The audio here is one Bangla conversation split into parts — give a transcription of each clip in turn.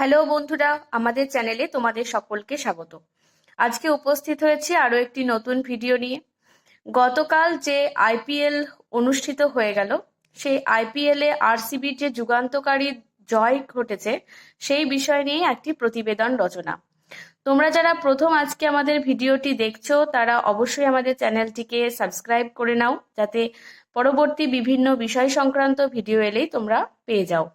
হ্যালো বন্ধুরা, আমাদের চ্যানেলে তোমাদের সকলকে স্বাগত। আজকে উপস্থিত হয়েছি আরও একটি নতুন ভিডিও নিয়ে। গতকাল যে আইপিএল অনুষ্ঠিত হয়ে গেল, সেই আইপিএলে আরসিবির যে যুগান্তকারী জয় ঘটেছে, সেই বিষয় নিয়ে একটি প্রতিবেদন রচনা। তোমরা যারা প্রথম আজকে আমাদের ভিডিওটি দেখছ, তারা অবশ্যই আমাদের চ্যানেলটিকে সাবস্ক্রাইব করে নাও, যাতে পরবর্তী বিভিন্ন বিষয় সংক্রান্ত ভিডিও এলেই তোমরা পেয়ে যাও।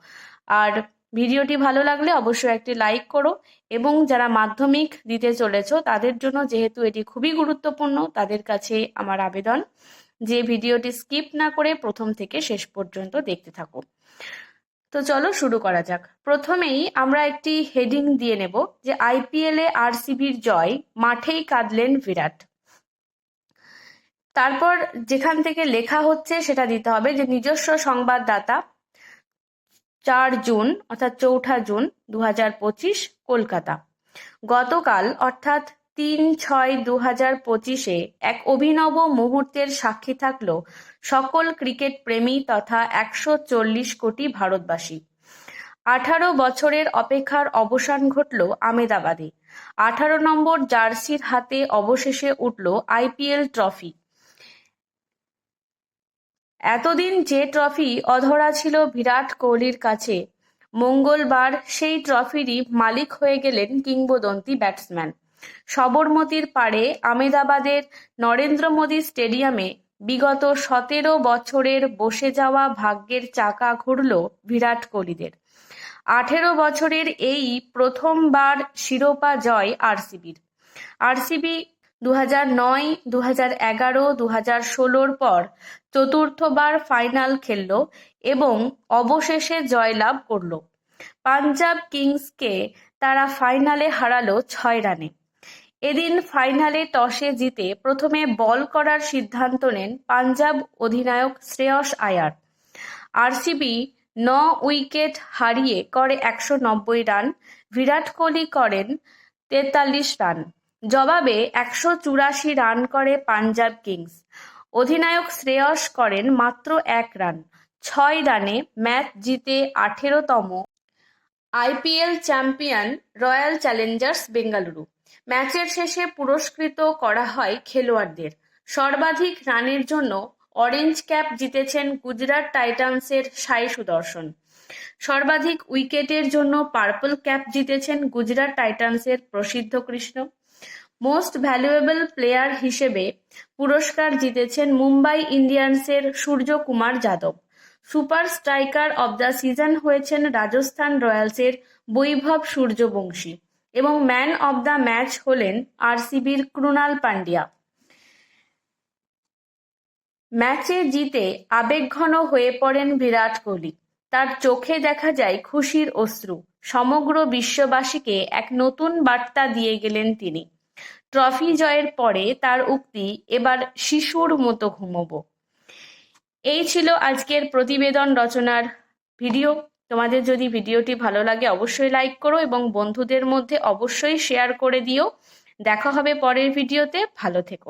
আর ভিডিওটি ভালো লাগলে অবশ্যই একটি লাইক করো এবং যারা মাধ্যমিক দিতে চলেছো, তাদের জন্য যেহেতু এটি খুবই গুরুত্বপূর্ণ, তাদের কাছে আমার আবেদন যে ভিডিওটি স্কিপ না করে প্রথম থেকে শেষ পর্যন্ত দেখতে থাকো। তো চলো শুরু করা যাক। প্রথমেই আমরা একটি হেডিং দিয়ে নেব যে আইপিএল আরসিবির জয় মাঠেই কাঁদলেন বিরাট। তারপর যেখান থেকে লেখা হচ্ছে সেটা দিতে হবে যে নিজস্ব সংবাদদাতা চার জুন, অর্থাৎ চৌঠা জুন দু পঁচিশ কলকাতা। গতকাল, অর্থাৎ তিন ছয় দু হাজার পঁচিশে এক অভিনব মুহূর্তের সাক্ষী থাকল সকল ক্রিকেট প্রেমী তথা একশো চল্লিশ কোটি ভারতবাসী। আঠারো বছরের অপেক্ষার অবসান ঘটল আমেদাবাদে। আঠারো নম্বর জার্সির হাতে অবশেষে উঠল আইপিএল ট্রফি। এতদিন যে ট্রফি অধরা ছিল বিরাট কোহলির কাছে, মঙ্গলবার সেই ট্রফিরই মালিক হয়ে গেলেন কিংবদন্তি ব্যাটসম্যান। সবরমতীর পাড়ে আমেদাবাদের নরেন্দ্র মোদী স্টেডিয়ামে বিগত সতেরো বছরের বসে যাওয়া ভাগ্যের চাকা ঘুরল বিরাট কোহলিদের। আঠেরো বছরের এই প্রথমবার শিরোপা জয় আরসিবির। আরসিবি দু হাজার নয় দু হাজার এগারো ষোলোর পর চতুর্থবার ফাইনাল খেলল এবং অবশেষে জয়লাভ করল। পাঞ্জাব কিংসকে তারা ফাইনালে হারালো ছয় রানে। এদিন ফাইনালে টসে জিতে প্রথমে বল করার সিদ্ধান্ত নেন পাঞ্জাব অধিনায়ক শ্রেয়স আয়ার। আরসিবি ন উইকেট হারিয়ে করে একশো নব্বই রান, বিরাট কোহলি করেন তেতাল্লিশ রান। জবাবে একশো চুরাশি রান করে পাঞ্জাব কিংস। অধিনায়ক শ্রেয়স করেন মাত্র এক রান, ছয় রানে ম্যাচ জিতে আঠেরোতম IPL champion Royal Challengers Bengaluru. ম্যাচের শেষে পুরস্কৃত করা হয় খেলোয়াড়দের। সর্বাধিক রানের জন্য অরেঞ্জ ক্যাপ জিতেছেন গুজরাট টাইটান্সের সাই সুদর্শন। সর্বাধিক উইকেটের জন্য পার্পল ক্যাপ জিতেছেন গুজরাট টাইটান্সের প্রসিদ্ধ কৃষ্ণ। মোস্ট ভ্যালুয়েবল প্লেয়ার হিসেবে পুরস্কার জিতেছেন Mumbai ইন্ডিয়ান্সের Suryakumar Yadav. Super striker of the season হয়েছেন রাজস্থান রয়্যালসের বৈভব সূর্যবংশী এবং ম্যান অব দ্য ম্যাচ হলেন আরসিবির ক্রুনাল পান্ডিয়া। ম্যাচে জিতে আবেগঘন হয়ে পড়েন বিরাট কোহলি। তার চোখে দেখা যায় খুশির অশ্রু। সমগ্র বিশ্ববাসীকে এক নতুন বার্তা দিয়ে গেলেন তিনি। ট্রফি জয়ের পরে তার উক্তি, এবার শিশুর মতো ঘুমোবো। এই ছিল আজকের প্রতিবেদন রচনার ভিডিও। তোমাদের যদি ভিডিওটি ভালো লাগে অবশ্যই লাইক করো এবং বন্ধুদের মধ্যে অবশ্যই শেয়ার করে দিও। দেখা হবে পরের ভিডিওতে। ভালো থেকো।